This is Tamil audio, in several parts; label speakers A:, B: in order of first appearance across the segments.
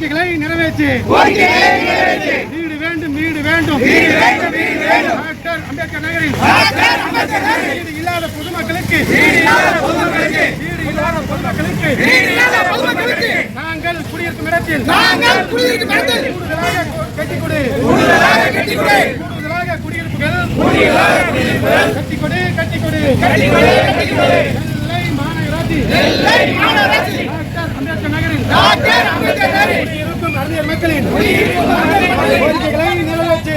A: கோரிக்கைகளை நிறைவேற்றி. வீடு வேண்டும் வீடு வேண்டும். டாக்டர் அம்பேத்கர் நகரில். வீடு இல்லாத பொதுமக்களுக்கு. வீடு இல்லாத பொதுமக்களுக்கு. நாங்கள் குடியிருக்கும் இடத்தில்.
B: நாங்கள் குடியிருக்கும் இடத்தில்.
A: கூடுதலாக கட்டிக் கொடு
B: கூடுதலாக கட்டிக் கொடு.
A: கூடுதலாக குடியிருப்புகள். கட்டிக் கொடு கட்டிக் கொடு
B: கட்டிக்கொடு, கட்டிக்கொடு.
A: நெல்லை மாநகராட்சி.
B: நெல்லை மாநகராட்சி.
A: டாக்டர் அம்பேத்கர் நகரில். இருக்கும் அறிஞர் மக்களின் கோரிக்கைகளை நிறைவேற்று.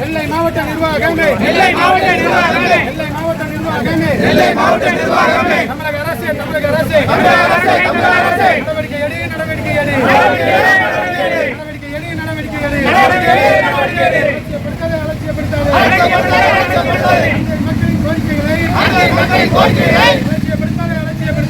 A: நெல்லை மாவட்ட நிர்வாகமே.
B: நெல்லை மாவட்ட நிர்வாகமே.
A: நெல்லை மாவட்ட நிர்வாகமே.
B: நெல்லை மாவட்ட நிர்வாகமே.
A: தமிழக அரசு தமிழக அரசு.
B: தமிழக அரசு தமிழக அரசு.
A: நடவடிக்கை எடு நடவடிக்கை எடு
B: நடவடிக்கை எடு, நடவடிக்கை எடு.
A: நடவடிக்கை எடு. நடவடிக்கை எடு. அலட்சியப்படுத்தாதே அலட்சியப்படுத்தாதே. மக்களின்
B: மக்களின் கோரிக்கைகளை
A: அலட்சியப்படுத்தாதே அலட்சியப்படுத்தாதே
B: அலட்சியப்படுத்தாதே, அலட்சியப்படுத்தாதே.
A: தமிழக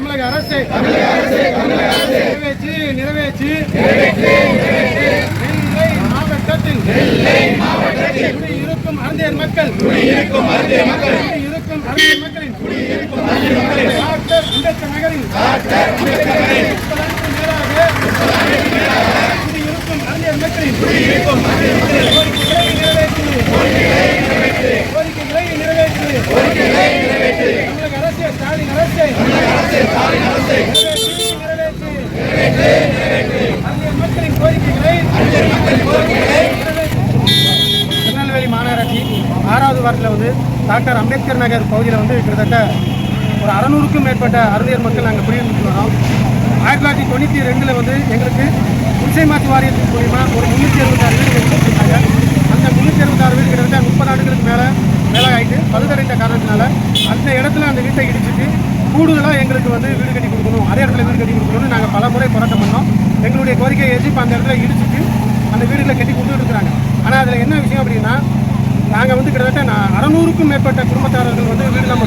A: தமிழக அரசு நிறைவேற்றி நிறைவேற்றி நெல்லை மாவட்டத்தில் குடியிருக்கும் அறிஞர் மக்கள் குடியிருக்கும் அறிஞர் மக்களின் டாக்டர் அம்பேத்கர் நகரில் மேலாக குடியிருக்கும் அறிஞர் மக்களின் கோரிக்கைகளை நிறைவேற்றி கோரிக்கைகளை நிறைவேற்று தமிழக அரசு ஸ்டாலின் அரசு திருநெல்வேலி மாநகராட்சி ஆறாவது வார்டில் வந்து டாக்டர் அம்பேத்கர் நகர் பகுதியில் வந்து கிட்டத்தட்ட ஒரு அறநூறுக்கும் மேற்பட்ட அறுதியர் மக்கள் நாங்கள் குடியிருந்து வரோம். ஆயிரத்தி தொள்ளாயிரத்தி தொண்ணூற்றி ரெண்டில் வந்து எங்களுக்கு குடிசை மாற்று வாரியத்தின் மூலிமா ஒரு முந்நூற்றி அறுபத்தாறு வீடு கொடுத்துருக்காங்க அந்த முந்நூற்றி அறுபத்தாறு வீடு கிட்டத்தட்ட முப்பது ஆண்டுகளுக்கு மேலே மேலே ஆகிட்டு பழுதடைந்த காரணத்தினால அந்த இடத்துல அந்த வீட்டை இடிச்சிட்டு கூடுதலாக எங்களுக்கு வந்து வீடு கட்டி கொடுக்கணும். அதே இடத்துல வீடு கட்டி கொடுக்கணும்னு நாங்கள் பல முறை போராட்டம் பண்ணோம். எங்களுடைய கோரிக்கையை ஏற்றி இப்போ அந்த இடத்துல இடிச்சிட்டு அந்த வீடுகளை கட்டி கொடுத்துட்டு இருக்கிறாங்க. ஆனால் அதில் என்ன விஷயம் அப்படின்னா நாங்கள் வந்து கிட்டத்தட்ட நான் அறநூறுக்கும் மேற்பட்ட குடும்பத்தாரர்கள் வந்து வீடு தான்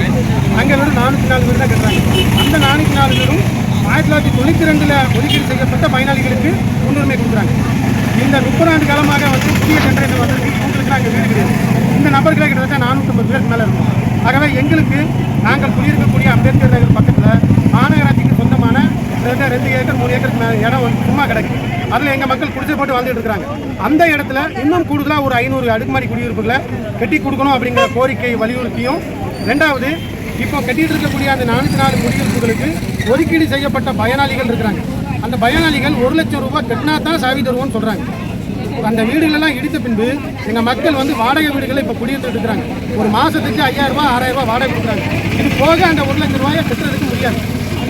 A: அங்கே வந்து நானூற்றி நாலு வீடு தான் கட்டுறாங்க. அந்த நானூற்றி நாலு வீடும் ஆயிரத்தி தொள்ளாயிரத்தி தொண்ணூற்றி ரெண்டில் ஒதுக்கீடு செய்யப்பட்ட பயனாளிகளுக்கு முன்னுரிமை கொடுக்குறாங்க. இந்த முப்பது ஆண்டு காலமாக வந்து புதிய ஜென்ரேஷன் வந்து அவங்களுக்கு அங்கே வீடு கிடையாது. இந்த நபர்களை கிட்டத்தட்ட நானூற்றம்பது பேருக்கு மேலே இருக்கும். ஆகவே எங்களுக்கு நாங்கள் குடியிருக்கக்கூடிய அம்பேத்கர் நகர் பக்கத்தில் மாநகராட்சிக்கு சொந்தமான கிட்டத்தட்ட ரெண்டு ஏக்கர் மூணு ஏக்கருக்கு இடம் சும்மா கிடக்கு. அதில் எங்கள் மக்கள் குடிச்சு போட்டு வாழ்ந்துட்டு இருக்கிறாங்க. அந்த இடத்துல இன்னும் கூடுதலாக ஒரு ஐநூறு அடுக்குமாடி குடியிருப்புகளை கட்டி கொடுக்கணும் அப்படிங்கிற கோரிக்கை வலியுறுத்தியும் ரெண்டாவது இப்போ கட்டிட்டு இருக்கக்கூடிய அந்த நானூற்றி நாலு குடியிருப்புகளுக்கு ஒதுக்கீடு செய்யப்பட்ட பயனாளிகள் இருக்கிறாங்க. அந்த பயனாளிகள் ஒரு லட்சம் ரூபாய் கட்டினா தான் சாவி தருவோம்னு சொல்கிறாங்க அந்த வீடுகளெல்லாம் இடித்த பின்பு எங்கள் மக்கள் வந்து வாடகை வீடுகளை இப்போ குடியிருந்துட்டு இருக்கிறாங்க. ஒரு மாதத்துக்கு ஐயாயிரம் ரூபாய் ஆறாயிரம் வாடகை கொடுக்குறாங்க. இது போக அந்த ஒரு லட்சம் ரூபாயை கட்டுறதுக்கு முடியாது.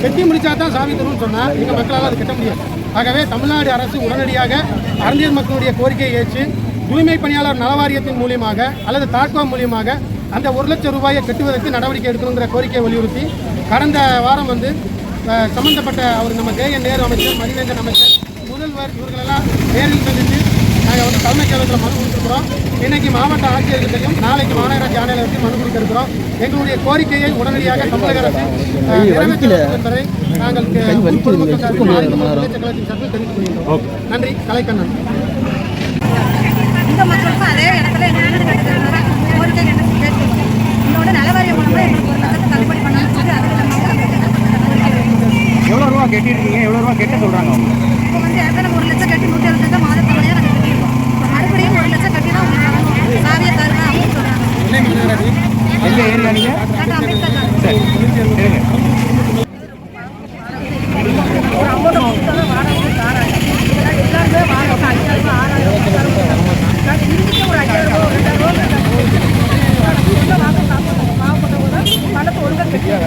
A: கட்டி முடிச்சா தான் சாவி தரும்னு சொன்னால் எங்கள் மக்களால் அது கட்ட முடியாது. ஆகவே தமிழ்நாடு அரசு உடனடியாக அறிஞர் மக்களுடைய கோரிக்கையை ஏற்று தூய்மை பணியாளர் நலவாரியத்தின் மூலியமாக அல்லது தாட்கோ மூலியமாக அந்த ஒரு லட்சம் ரூபாயை கட்டுவதற்கு நடவடிக்கை எடுக்கணுங்கிற கோரிக்கையை வலியுறுத்தி கடந்த வாரம் வந்து சம்பந்தப்பட்ட அவர் நம்ம ஜே நேரு அமைச்சர் மதிவேந்தன் அமைச்சர் முதல்வர் இவர்களெல்லாம் நேரில் சந்தித்து நாங்கள் வந்து தலைமைச் செயலகத்தில் மனு கொடுத்துருக்குறோம். இன்னைக்கு மாவட்ட ஆட்சியர்கிட்டையும் நாளைக்கு மாநகராட்சி ஆணையாளருக்கு மனு கொடுக்க இருக்கிறோம் எங்களுடைய கோரிக்கையை உடனடியாக தமிழக அரசு நிறைவேற்ற என்பதை நாங்கள் பொதுமக்கள் சார்பில் சார்பில் தெரிவித்துக் நன்றி கலைக்கண்ணன்.
C: இந்த மக்களுக்கும் அதே இடத்துல கட்டுறது கோரிக்கை என்ன கேட்கணும் இதோட நலவாரிய மூலமா எங்களுக்கு ஒரு லட்சத்தை தள்ளுபடி பண்ணணும்னு சொல்லி அதுக்கு நம்ம
D: எவ்வளோ ரூபா கட்டிருக்கீங்க எவ்வளோ ரூபா கட்ட சொல்கிறாங்க அவங்க?
C: இப்போ வந்து ஏற்கனவே ஒரு லட்சம் கட்டி நூற்றி அறுபத்தஞ்சா மாதத்தவணையாக நாங்கள் கட்டியிருக்கோம் இப்போ மறுபடியும் ஒரு லட்சம் கட்டி தான் உங்களுக்கு சாவியை தருவேன் அப்படின்னு சொல்கிறாங்க
A: சென்னை மாநகராட்சி
D: எந்த ஏரியா நீங்கள்
C: டாக்டர் அம்பேத்கர் நகர்.
D: சரி இருங்க
C: ஒரு ஐம்பது கொடுத்தாலும் வாடகை தாராங்க இதெல்லாம் எல்லாருமே வாடகை ஐயாயிரம்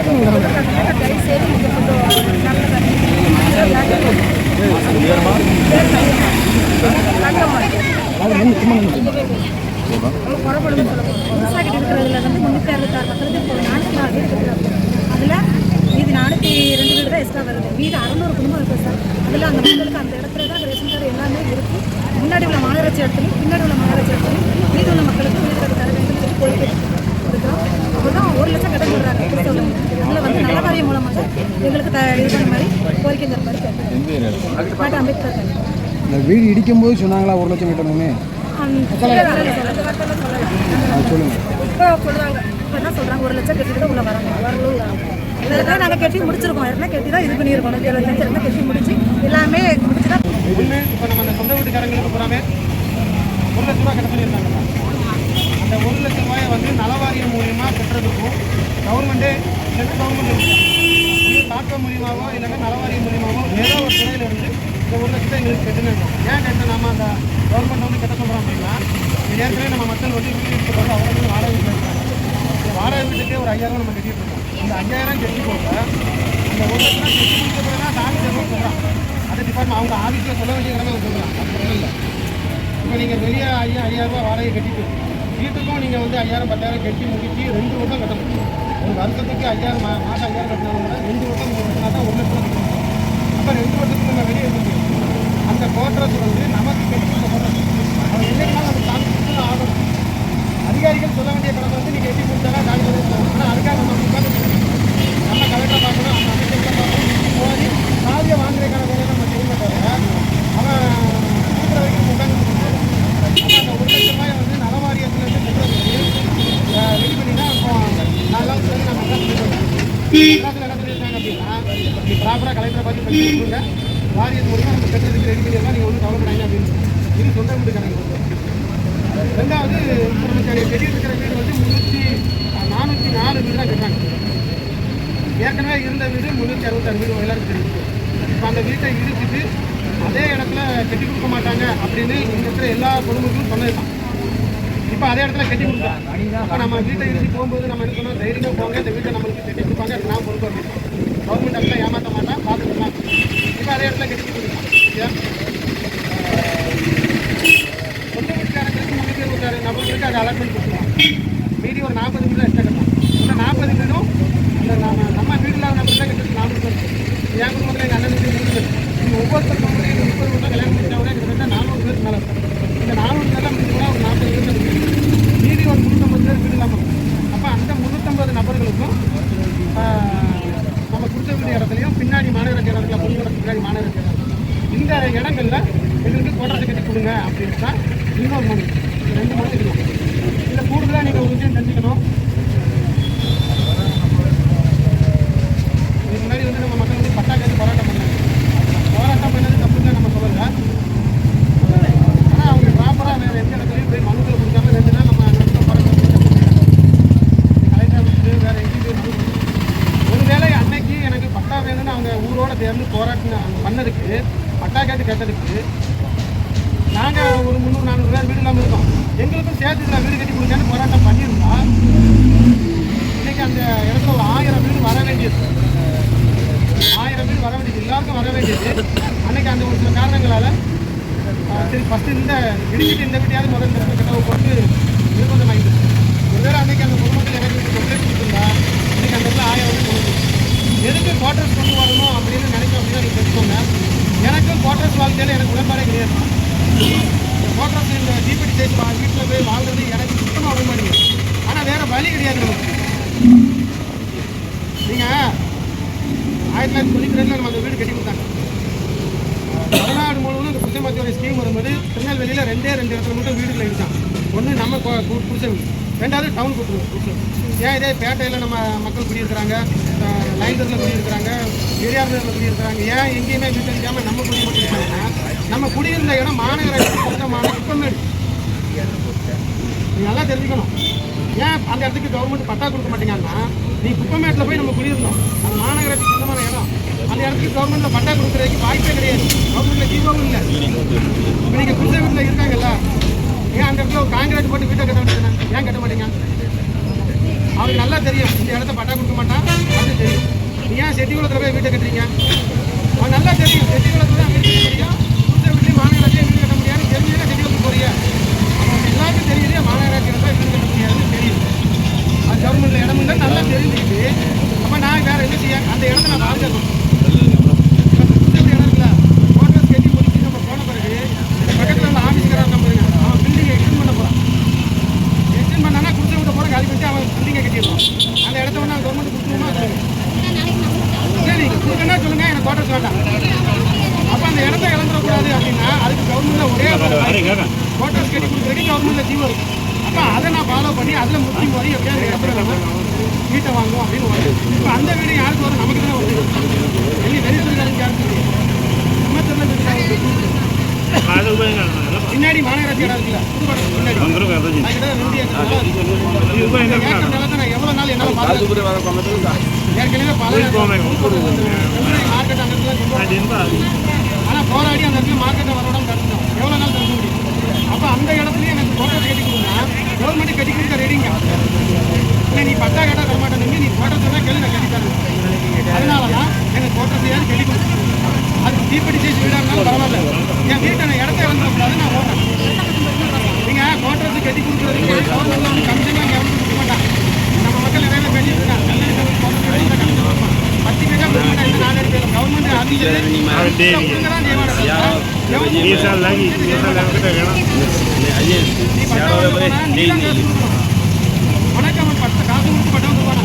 C: புதுசாக கட்டி இருக்கிறதுல வந்து முந்நூற்றி அறுபத்தாறு பக்கத்துக்கு இப்போ நானூற்றி நாலு வீடு கட்டுறாங்க அதில் மீதி நானூற்றி ரெண்டு வீடு தான் எக்ஸ்ட்ரா வருது மீதி அறநூறு குடும்பம் இருக்குது சார் அதில் அந்த மக்களுக்கு அந்த இடத்துல தான் ரேஷன் கார்டு எல்லாமே இருக்குது முன்னாடி உள்ள மாநகராட்சி இடத்துலையும் பின்னாடி உள்ள மாநகராட்சி இடத்துலையும் மீதி உள்ள மக்களுக்கு வீடு கட்டி தர வேண்டும் சொல்லி கோரிக்கை இருக்கிறோம் அப்பதான் ஒரு லட்சம் கட்ட சொல்கிறாங்க அதில் வந்து நல்ல காரியம் மூலமாக எங்களுக்கு த இது பண்ண மாதிரி கோரிக்கை தர மாதிரி கேட்குறேன் அம்பேத்கர்
E: இந்த வீடு இடிக்கும் போது சொன்னாங்களா ஒரு லட்சம் கட்டணும்னு?
C: இப்போ சொல்கிறாங்க இப்போ என்ன சொல்கிறாங்க ஒரு லட்சம் கட்டி தான் உள்ள வராங்க வரணும் இதெல்லாம் நாங்கள் கட்டி முடிச்சிருக்கோம் ஏற்கனவே கட்டி தான் இது பண்ணியிருக்கோம் இருபது லட்சம் இருந்தால் கட்டி முடிச்சு எல்லாமே முடிச்சு தான்
A: ஒன்று இப்போ நம்ம அந்த சொந்த வீட்டுக்காரங்களுக்கு பூராமே ஒரு லட்ச ரூபா கட்ட சொல்லியிருந்தாங்க அந்த ஒரு லட்ச ரூபாயை வந்து நலவாரியம் மூலியமாக கட்டுறதுக்கும் கவர்மெண்ட்டே இல்லைன்னா கவர்மெண்ட் ஒன்று தாக்கம் மூலியமாவோ இல்லைன்னா நலவாரியம் மூலியமாவோ ஏதோ ஒரு துறையில் இருந்து இந்த ஒரு லட்சத்தை எங்களுக்கு கட்டணும் ஏன் கட்ட நம்ம அந்த கவர்மெண்ட் வந்து கட்ட சொல்கிறோம் அப்படின்னா ஏற்கனவே நம்ம மக்கள் வந்து வீடு எடுத்து போது வாடகை வீட்டில் இருக்காங்க. வாடகை வீட்டுக்கே ஒரு ஐயாயிரம் நம்ம கட்டிட்டு இருக்கோம். இந்த ஐயாயிரம் கட்டி போக இந்த ஒரு லட்சம் கட்டி கொடுத்த பிறகு தான் சாமி சொல்கிறான் அது டிபார்ட்மெண்ட் அவங்க ஆதிக்க சொல்ல வேண்டிய கடமை சொல்கிறாங்க அது ஒன்றும் இல்லை. இப்போ நீங்கள் வெளியே ஐயா ஐயாயிரம் ரூபாய் வாடகை கட்டிட்டு வீட்டுக்கும் நீங்கள் வந்து ஐயாயிரம் பத்தாயிரம் கட்டி முடிச்சு ரெண்டு வருஷம் கட்டணும் ஒரு வருஷத்துக்கு ஐயாயிரம் மாதம் ஐயாயிரம் கட்டினாங்கன்னா ரெண்டு வருஷம் மூணு வருஷம் தான் ஒரு லட்சம் அப்போ ரெண்டு வருஷத்துக்கு நம்ம வெளியே இருந்துச்சு அந்த கோட்ரஸ் வந்து நமக்கு கட்டி அந்த கோட்ரஸ் அவன் என்னைக்குனாலும் நம்ம தாண்டி கொடுத்து ஆகணும். அதிகாரிகள் சொல்ல வேண்டிய கடமை வந்து நீங்கள் எப்படி கொடுத்தாலும் காலி கொடுத்தாங்க ஆனால் அதுக்காக நம்ம உட்காந்து நம்ம கலெக்டர் பார்க்கணும் அந்த அமைச்சர்களை பார்க்கணும் போய் சாதியை வாங்குறதுக்கான வேலையை நம்ம செய்யணும் தவிர அவன் கொடுக்குற வரைக்கும் உட்காந்து அப்போ அந்த ஒரு லட்ச ரூபாயை வந்து நலவாரியத்துலேருந்து பெற்றதுக்கு ரெடி பண்ணினா இப்போ நாலு நாள் சொல்லி நம்ம உட்காந்து கிளாஸில் என்ன சொல்லியிருக்காங்க அப்படின்னா நீ ப்ராப்பராக கலெக்டரை பார்த்து பண்ணி கொடுங்க வாரியத்து மூலிமா நம்ம கட்டுறதுக்கு ரெடி பண்ணிடலாம் நீங்கள் ஒன்றும் கவலைப்படாங்க அப்படின்னு இது சொந்த வீடு கணக்கு ரெண்டாவது நமக்கு கட்டிட்டு இருக்கிற வீடு வந்து முந்நூற்றி நானூற்றி நாலு வீடு தான் கட்டுறாங்க ஏற்கனவே இருந்த வீடு முந்நூற்றி அறுபத்தாறு வீடு எல்லாருக்கும் இருக்குது இப்போ அந்த வீட்டை இடிச்சிட்டு அதே இடத்துல கட்டி கொடுக்க மாட்டாங்க அப்படின்னு இங்கே இருக்கிற எல்லா குடும்பங்களும் சொன்னது தான் இப்போ அதே இடத்துல கட்டி கொடுத்தாங்க அப்போ நம்ம வீட்டை இடிச்சு போகும்போது நம்ம என்ன சொன்னால் தைரியமாக போங்க இந்த வீட்டை நம்மளுக்கு கட்டி கொடுப்பாங்க அதுக்கு நான் பொறுப்பு அப்படின்னு. கவர்மெண்ட் அதில் ஏமாற்ற மாட்டேன் பார்த்துக்கலாம் இப்போ அதே இடத்துல கட்டி கொடுக்கலாம் சொந்த வீட்டுக்காரங்களுக்கு முன்னூற்றி இருபத்தாறு நபர்களுக்கு அதை அலாட்மெண்ட் கொடுத்துருவாங்க மீதி ஒரு நாற்பது வீடு எக்ஸ்ட்ரா கட்டணும் இந்த நாற்பது வீடும் அந்த நம்ம நம்ம வீடு இல்லாத நபர் தான் கிட்டத்தட்ட நானூறு பேர் என் குடும்பத்தில் எங்கள் அண்ணன் வீட்டு மூணு பேர் நீங்கள் ஒவ்வொருத்தர் குடும்பத்துலையும் முப்பது வீட்டில் கல்யாணம் முடிச்சா கூட கிட்டத்தட்ட நானூறு பேர் மேலே இருக்கும் இந்த நானூறு பேர்லாம் முடிச்சுனா ஒரு நாற்பது வீடு இருக்கு மீதி ஒரு முந்நூற்றம்பது பேர் வீடு இல்லாமல் இருக்கும் அப்போ அந்த முந்நூற்றம்பது நபர்களுக்கும் ஆஹ், நம்ம கொடுத்த வீடு இடத்துலையும் பின்னாடி மாநகராட்சி இடத்துல பொதுமக்கள் பின்னாடி மாநகராட்சி இடம் இந்த இடங்கள்ல எங்களுக்கு கோட்டத்தை கட்டி கொடுங்க அப்படின்னு தான் இன்னொரு மனு இந்த ரெண்டு மனு இருக்கு இதில் கூடுதலாக நீங்கள் ஒரு விஷயம் தெரிஞ்சுக்கணும் இதுக்கு முன்னாடி வந்து நம்ம மக்கள் வந்து பட்டா கேட்டு போராட்டம் பண்ணாங்க போராட்டம் பண்ணது தப்புன்னு நம்ம சொல்லல ஆனால் அவங்க ப்ராப்பராக வேறு எந்த இடத்துலையும் போய் மனுக்களை கொடுக்காம ரெண்டு நாள் நம்ம நடத்த போராட்டம் கலெக்டர் ஆஃபீஸு வேறு எங்கேயும் போய் மனு கொடுக்கல. ஒருவேளை அன்னைக்கு எனக்கு பட்டா வேணும்னு அவங்க ஊரோட சேர்ந்து போராட்டின பண்ணதுக்கு பட்டா கேட்டு கேட்டதுக்கு நாங்கள் ஒரு முந்நூறு நானூறு பேர் வீடு இல்லாமல் இருக்கோம் எங்களுக்கும் சேர்த்து இதில் வீடு கட்டி கொடுங்கன்னு போராட்டம் பண்ணியிருந்தா இன்னைக்கு அந்த இடத்துல ஒரு ஆயிரம் வீடு வர வேண்டியது ஆயிரம் வீடு வர வேண்டியது எல்லாருக்கும் வர வேண்டியது அன்னைக்கு அந்த ஒரு சரி ஃபஸ்ட்டு இந்த இடிச்சிட்டு இந்த வீட்டையாவது முதல் இந்த இடத்துல கதவு போட்டு கொஞ்சம் வாங்கிட்டு ஒருவேளை அன்னைக்கு அந்த பொதுமக்கள் எனக்கு கொண்டே கொடுத்துருந்தா இன்னைக்கு அந்த இடத்துல ஆயிரம் வந்து கொண்டு எதுக்கு குவார்டர்ஸ் கொண்டு வரணும் அப்படின்னு நினைக்கும் அப்படின்னா நீங்கள் தெரிஞ்சுக்கோங்க. எனக்கும் குவார்டர்ஸ் வாழ்க்கையில் எனக்கு உடன்பாடே கிடையாது. இந்த குவார்டர்ஸ் இந்த தீப்பெட்டி சேர்த்து வீட்டில் போய் வாழ்றது எனக்கு சுத்தமாக வர மாட்டேங்குது ஆனால் வேறு வழி கிடையாது நமக்கு. நீங்கள் ஆயிரத்தி தொள்ளாயிரத்தி தொண்ணூற்றி ரெண்டில் நம்ம அந்த வீடு கட்டி கொடுத்தாங்க. முழுவதும் ஸ்கீம் வரும்போது திருநெல்வேலியில் ரெண்டே ரெண்டு இடத்துல மட்டும் வீடுகள் இருக்கான் ஒன்று நம்ம கு- குடிசை ரெண்டாவது டவுன் கொடுத்துருவோம் குடிசை. ஏன் இதே பேட்டையில் நம்ம மக்கள் குடியிருக்கிறாங்க லைன்டரில் குடியிருக்கிறாங்க பெரியாரில் குடியிருக்கிறாங்க. ஏன் எங்கேயுமே வீட்டு அடிக்காமல் நம்ம குடி மட்டும் இருக்காங்கன்னா நம்ம குடியிருந்த இடம் மாநகராட்சி சொந்தமான குப்பமேடு நீ நல்லா தெரிஞ்சுக்கணும். ஏன் அந்த இடத்துக்கு கவர்மெண்ட் பட்டா கொடுக்க மாட்டேங்கன்னா நீ குப்பமேட்டில் போய் நம்ம குடியிருந்தோம். அது மாநகராட்சி சொந்தமான இடம். அந்த இடத்துக்கு கவர்மெண்ட்டில் பட்டா கொடுக்குறதுக்கு வாய்ப்பே கிடையாது. கவர்மெண்ட்டில் ஜீவோவும் இல்லை. ஏன் கட்ட மாட்டீங்க? அவருக்கு நல்லா தெரியும். இந்த இடத்த பட்டா கொடுக்க மாட்டான் அது தெரியும். நீ ஏன் செட்டிக்குளத்தில் போய் வீட்டை கட்டுறீங்க? அவன் நல்லா தெரியும். செட்டிக்குளத்தில் தான் வீட்டு கட்ட முடியும். கொடுத்த விட்டு மாநகராட்சியாக வீடு கட்ட முடியாது. தெரிஞ்சதுன்னா செட்டிக்குளத்துக்கு போறிய. அவன் எல்லாருக்கும் தெரியலையே மாநகராட்சியில் தான் வீடு கட்ட முடியாதுன்னு தெரியும் அது கவர்மெண்ட்டில் இடம் இருந்தால் நல்லா தெரிஞ்சுக்கிட்டு அப்போ நான் வேறு என்ன செய்ய? அந்த இடத்த நான் பாதுகாக்கணும். கொண்டு வரணும். ஆனா போராடி அந்த இடத்துல மார்க்கெட்டை வரோட தடுத்துட்டோம் எவ்வளோ நாள் தடுக்க முடியும் அப்போ அந்த இடத்துலயே எனக்கு தோட்டத்தை கட்டி கொடுத்தா கவர்மெண்ட் கட்டி கொடுக்க ரெடிங்க இல்லை நீ பத்தா கேட்டா தர மாட்டேன் நீ தோட்டம் தான் கேள்வி நான் கட்டி தரேன் அதனால தான் எனக்கு தோட்டத்தையாவது கட்டி கொடுத்து அதுக்கு தீப்பெட்டி சைஸ் வீடாக இருந்தாலும் பரவாயில்ல என் வீட்டை நான் இடத்த இழந்துடக்கூடாது நான் ஓட்டேன் நீங்கள் கோட்டரத்து கட்டி கொடுக்குறதுக்கு கவர்மெண்ட்ல வந்து கமிஷன்லாம் இங்கே கொடுக்க மாட்டான் நம்ம மக்கள் நிறைய பேர் பேசிட்டு இருக்காங்க நல்ல கமிஷன் கொடுப்பான் பத்து பேஜா கொடுக்க மாட்டான் இந்த நாலு பேர் கவர்மெண்ட் ஆஃபீஸர் கொடுங்க தான் உனக்கு அவன் பத்து காசு கொடுத்து பட்டம் கொடுப்பானா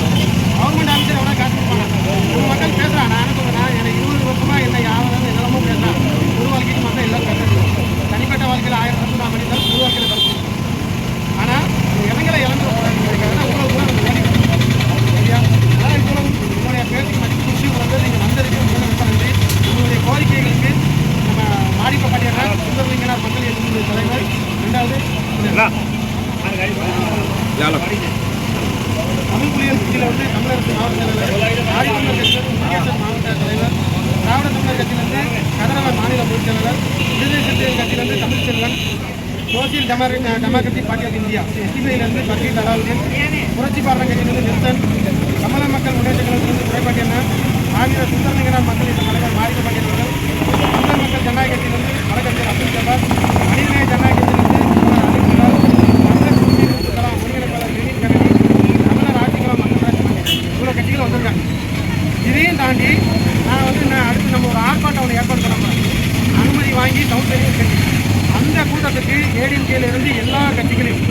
A: கவர்மெண்ட் ஆஃபீஸர் எவ்வளோ காசு கொடுப்பானா உங்க மக்கள் பேசுறான் நான் என்ன சொல்றேன் எனக்கு இருபது வருஷமா என்ன யாரும் என்னெல்லாமோ பேசுறான் பொது வாழ்க்கைக்கு மக்கள் எல்லாம் பேசுறது தனிப்பட்ட வாழ்க்கையில் ஆயிரம் தப்பு நான் பண்ணியிருந்தாலும் பொது வாழ்க்கையில் தப்பு ஆனா இந்த இடங்களை இழந்துடக்கூடாதுங்கிறதுக்காக உங்களை கூட நம்ம வேலைக்கு சரியா அதான் இவ்வளவு உங்களுடைய பேருக்கு மதிப்பு கொடுத்து வந்து நீங்கள் வந்ததுக்கு முதல்ல ரொம்ப நன்றி உங்களுடைய கோரிக்கைகளுக்கு நம்ம மாடிப்பட்டியான சுந்தரலிங்கனார் மக்கள் இயக்கத்தினுடைய தலைவர் ரெண்டாவது தமிழ் புலிகள் கட்சியில் வந்து தமிழரசு மாவட்ட தலைவர் ஆதித்தமிழர் கட்சியில் முருகேசன் மாவட்ட தலைவர் திராவிட தமிழர் கட்சியிலிருந்து கதிரவன் மாநில பொதுச் செயலாளர் விடுதலை சிறுத்தைகள் கட்சியிலிருந்து Tamilselvan social demo democratic party of India எஸ்டிபிஐலேருந்து Fakir Alauddin புரட்சி பாரத கட்சியிலிருந்து நெல்சன் தமிழக மக்கள் முன்னேற்ற கழகத்திலிருந்து குறைபாட்டி என்ன? ஆகிய சுந்தரலிங்கனார் மக்கள் இயக்க தலைவர் மாரிக்க பாட்டியன் அவர்கள் மக்கள் ஜனநாயக கட்சியிலிருந்து வழக்கறிஞர் அப்துல் ஜபார் மனிதநேய ஜனநாயக இதையும் தாண்டி நான் வந்து நான் அடுத்து நம்ம ஒரு ஆர்ப்பாட்டம் ஒன்று ஏற்பாடு பண்ண போகிறேன் அனுமதி வாங்கி டவுன் பெரிய கட்சி அந்த கூட்டத்துக்கு ஏடிஎம்கேல இருந்து எல்லா கட்சிகளையும்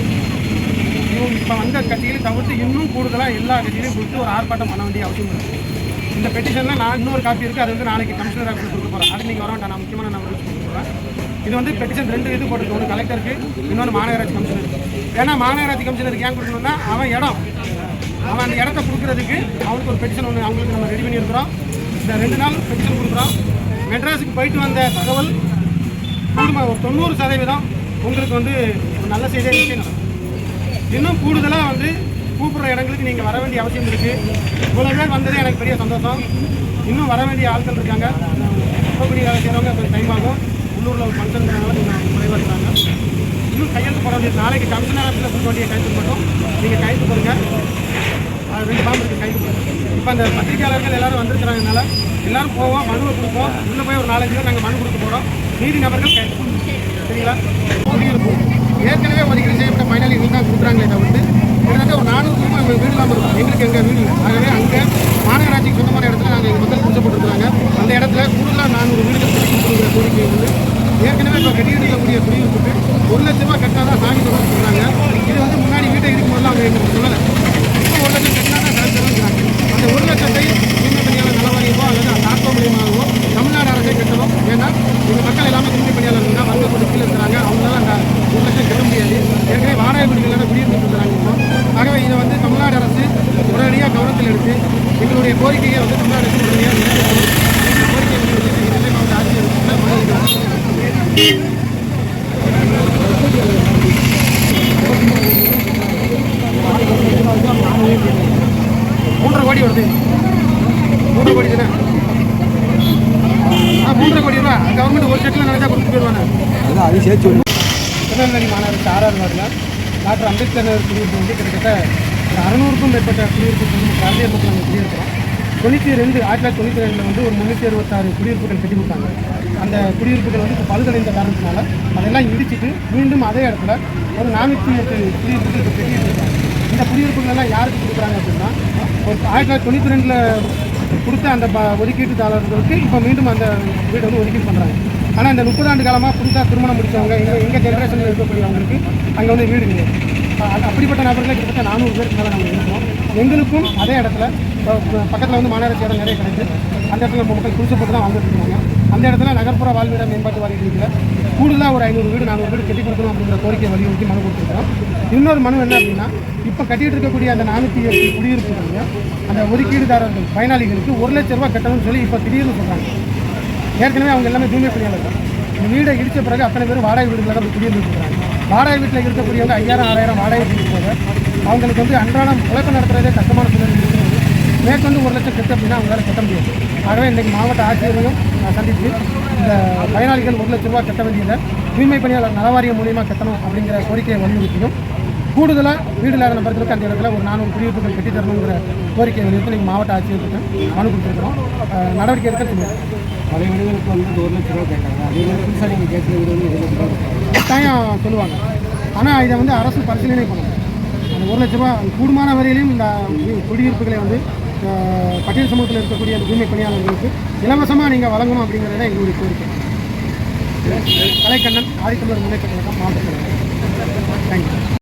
A: இவங்க இப்போ வந்த கட்சிகளையும் தவிர்த்து இன்னும் கூடுதலாக எல்லா கட்சிகளையும் கொடுத்து ஒரு ஆர்ப்பாட்டம் பண்ண வேண்டிய அவசியம் இருக்குது இந்த பெட்டிஷனில் நான் இன்னொரு காப்பி இருக்குது அது வந்து நாளைக்கு கமிஷனராக கொடுத்து கொடுக்க போகிறேன் அது நீங்கள் வர வேண்டாம் நான் முக்கியமான நான் கொடுக்க போகிறேன் இது வந்து பெட்டிஷன் ரெண்டு இது போட்டுருக்கு ஒன்று கலெக்டருக்கு இன்னொன்று மாநகராட்சி கமிஷனர் ஏன்னா மாநகராட்சி கமிஷனருக்கு ஏன் கொடுக்கணும்னா அவன் இடம் அவன் அந்த இடத்த கொடுக்குறதுக்கு அவனுக்கு ஒரு பெட்டிஷன் ஒன்று அவங்களுக்கு நம்ம ரெடி பண்ணியிருக்கிறோம். இந்த ரெண்டு நாள் பெட்டிஷன் கொடுக்குறோம். மெட்ராஸுக்கு போயிட்டு வந்த தகவல் குடும்பம் ஒரு தொண்ணூறு சதவீதம் உங்களுக்கு வந்து ஒரு நல்ல செய்தியாக இன்னும் கூடுதலாக வந்து கூப்பிட்ற இடங்களுக்கு நீங்கள் வர வேண்டிய அவசியம் இருக்குது இவ்வளோ பேர் வந்ததே எனக்கு பெரிய சந்தோஷம். இன்னும் வர வேண்டிய ஆட்கள் இருக்காங்க. இப்போப்படி வேலை செய்கிறவங்க கொஞ்சம் டைம் ஆகும். உள்ளூரில் ஒரு ஃபங்க்ஷனுங்கிறனால கொஞ்சம் குறைவாக இருக்காங்க. இன்னும் கையெழுத்து போட வேண்டியது நாளைக்கு கமிஷனர் ஆஃபீஸில் கொடுக்க வேண்டிய கையெழுத்து மட்டும் நீங்கள் கையெழுத்து கொடுங்க அது ரெண்டு ஃபார்ம் இருக்குது கையெழுத்து இப்போ அந்த பத்திரிகையாளர்கள் எல்லாரும் வந்திருக்கிறாங்கனால எல்லாரும் போவோம் மனுவை கொடுப்போம். உள்ளே போய் ஒரு நாலஞ்சு பேர் நாங்கள் மனு கொடுக்க போகிறோம் நீதி நபர்கள் கையெழுத்து சரிங்களா? ஏற்கனவே ஒதுக்கீடு செய்யப்பட்ட பயனாளிகள் தான் கொடுக்குறாங்களே தவிர்த்து கிட்டத்தட்ட ஒரு நானூறு குடும்பம் எங்கள் வீடு இல்லாமல் இருக்கும் எங்களுக்கு எங்கள் வீடு இல்லை. ஆகவே அங்கே மாநகராட்சிக்கு சொந்தமான இடத்துல நாங்கள் எங்கள் மக்கள் கொடுக்கப்பட்டிருக்காங்க அந்த இடத்துல கூடுதலாக நானூறு வீடுகள் கட்டி கொடுக்குற கோரிக்கை வந்து ஏற்கனவே இப்போ கட்டிட்டு இருக்கக்கூடிய குடியிருப்புக்கு ஒரு லட்ச ரூபா கட்டினா தான் சாமி தொடர்பு சொல்கிறாங்க இது வந்து முன்னாடி வீட்டை இருக்கும்போது அவங்க எங்களுக்கு சொல்லலை. இப்போ ஒரு லட்சம் கட்டினா தான் சாமி தொடர்புங்கிறாங்க அந்த ஒரு லட்சத்தை தூய்மை பணியாளர் நலவாரியமோ அல்லது தாக்கோ மூலியமாகவோ தமிழ்நாடு அரசை கட்டணும். ஏன்னா இந்த மக்கள் எல்லாமே தூய்மை பணியாளர்கள் தான் வருத்தப்பட்டு கீழே இருக்கிறாங்க அவங்களால அந்த ஒரு கட்ட முடியாது ஏற்கனவே வாடகை வீடுகளில் குடியிருந்துட்டு இருக்கிறாங்க. ஆகவே இதை வந்து தமிழ்நாடு அரசு உடனடியாக கவனத்தில் எடுத்து எங்களுடைய கோரிக்கையை வந்து தமிழ்நாடு அரசு உடனடியாக கோரிக்கை இந்த மாவட்ட ஆட்சியர் மனு மூன்றரை கோடி வருது மூன்றரை கோடி தானே ஆ மூன்றரை கோடி ரூபா கவர்மெண்ட் ஒரு செட்டில் நினைச்சா கொடுத்து போயிடுவாங்க
E: அதான் அது சேர்த்து சொல்லு
A: திருநெல்வேலி மாநகராட்சி ஆறாவது வார்டில் டாக்டர் குடியிருப்பு வந்து கிட்டத்தட்ட ஒரு அறநூறுக்கும் மேற்பட்ட குடியிருப்பு வந்து பிராந்திய மக்கள் நாங்கள் குடியிருக்கிறோம். தொண்ணூற்றி ரெண்டு ஆயிரத்தி தொள்ளாயிரத்தி தொண்ணூற்றி ரெண்டில் வந்து ஒரு முந்நூற்றி அறுபத்தாறு குடியிருப்புகள் கட்டி கொடுத்தாங்க. அந்த குடியிருப்புகள் வந்து இப்போ பழுதடைந்த காரணத்தினால அதெல்லாம் இடிச்சிட்டு மீண்டும் அதே இடத்துல ஒரு நானூற்றி எட்டு குடியிருப்புகள் இப்போ கட்டிட்டு இந்த குடியிருப்புகள்லாம் யாருக்கு கொடுக்குறாங்க அப்படின்னா ஒரு ஆயிரத்தி தொள்ளாயிரத்தி தொண்ணூற்றி ரெண்டில் கொடுத்த அந்த ப- ஒதுக்கீட்டுதாரர்களுக்கு இப்போ மீண்டும் அந்த வீடு வந்து ஒதுக்கீடு பண்ணுறாங்க ஆனால் இந்த முப்பது ஆண்டு காலமாக புதுசாக திருமணம் முடித்தவங்க எங்கள் எங்கள் ஜென்ரேஷனில் இருக்கக்கூடியவங்களுக்கு அங்கே வந்து வீடு கிடையாது. அப்படிப்பட்ட நபர்களை கிட்டத்தட்ட நானூறு பேருக்கு மேலே நாங்கள் இருக்கோம் எங்களுக்கும் அதே இடத்துல பக்கத்தில் வந்து மாநகராட்சி இடம் நிறைய கிடைக்குது அந்த இடத்துல நம்ம மக்கள் குளிச்சப்பட்டு தான் வாழ்ந்துட்டு இருக்காங்க. அந்த இடத்துல நகர்ப்புற வாழ்விட மேம்பாட்டு வாரியத்தில் கூடுதலாக ஒரு ஐநூறு வீடு நானூறு வீடு கட்டி கொடுக்கணும் அப்படிங்கிற கோரிக்கை வலியுறுத்தி மனு கொடுத்துருக்கோம் இன்னொரு மனு என்ன அப்படின்னா இப்போ கட்டிகிட்டு இருக்கக்கூடிய அந்த நானூற்றி எட்டு குடியிருப்புகளுங்க அந்த ஒதுக்கீடுதாரர்கள் பயனாளிகளுக்கு ஒரு லட்ச ரூபா கட்டணும்னு சொல்லி இப்போ திடீர்னு சொல்கிறாங்க ஏற்கனவே அவங்க எல்லாமே தூய்மை பணியாளர்கள். இந்த வீடை இடித்த பிறகு அத்தனை பேர் வாடகை வீடுகளாக தான் குடியிருந்து இருக்கிறாங்க. வாடகை வீட்டில் இருக்கக்கூடியவங்க ஐயாயிரம் ஆறாயிரம் வாடகை வீட்டுக்கு போக அவங்களுக்கு வந்து அன்றாடம் உழைப்பு நடத்துறதே கஷ்டமான சூழ்நிலை இருக்கிறது. மேற்கொண்டு ஒரு லட்சம் கட்டு அப்படின்னா அவங்களால கட்ட முடியாது. ஆகவே இன்றைக்கி மாவட்ட ஆட்சியரையும் நான் சந்தித்து இந்த பயனாளிகள் ஒரு லட்ச ரூபா கட்ட வேண்டியதை தூய்மை பணியாளர் நலவாரியம் மூலியமாக கட்டணும் அப்படிங்கிற கோரிக்கையை வலியுறுத்தியும் கூடுதலாக வீடு இல்லாத நபர்களுக்கு அந்த இடத்துல ஒரு நானூறு குடியிருப்புகள் கட்டித்தரணுங்கிற கோரிக்கையை வலியுறுத்தி நீங்கள் மாவட்ட ஆட்சியர்கிட்ட மனு கொடுத்துருக்கிறோம். நடவடிக்கை எடுக்க
E: பழைய வீடுகளுக்கு வந்து ஒரு லட்ச ரூபா கேட்டாங்க. அதே மாதிரி புதுசாக நீங்கள் கேட்குற வீடு வந்து ஒரு லட்ச ரூபா
A: கட்டாயம் சொல்லுவாங்க. ஆனால் இதை வந்து அரசு பரிசீலனை பண்ணணும். அந்த ஒரு லட்ச ரூபா கூடுமான வரையிலையும் இந்த குடியிருப்புகளை வந்து பட்டியல் சமூகத்தில் இருக்கக்கூடிய அந்த தூய்மை பணியாளர்களுக்கு இலவசமாக நீங்கள் வழங்கணும் அப்படிங்கிறத எங்களுடைய கோரிக்கை. கலைக்கண்ணன் ஆதித்தமிழர் முன்னேற்ற கழகம் மாவட்ட தலைவர் தேங்க்யூ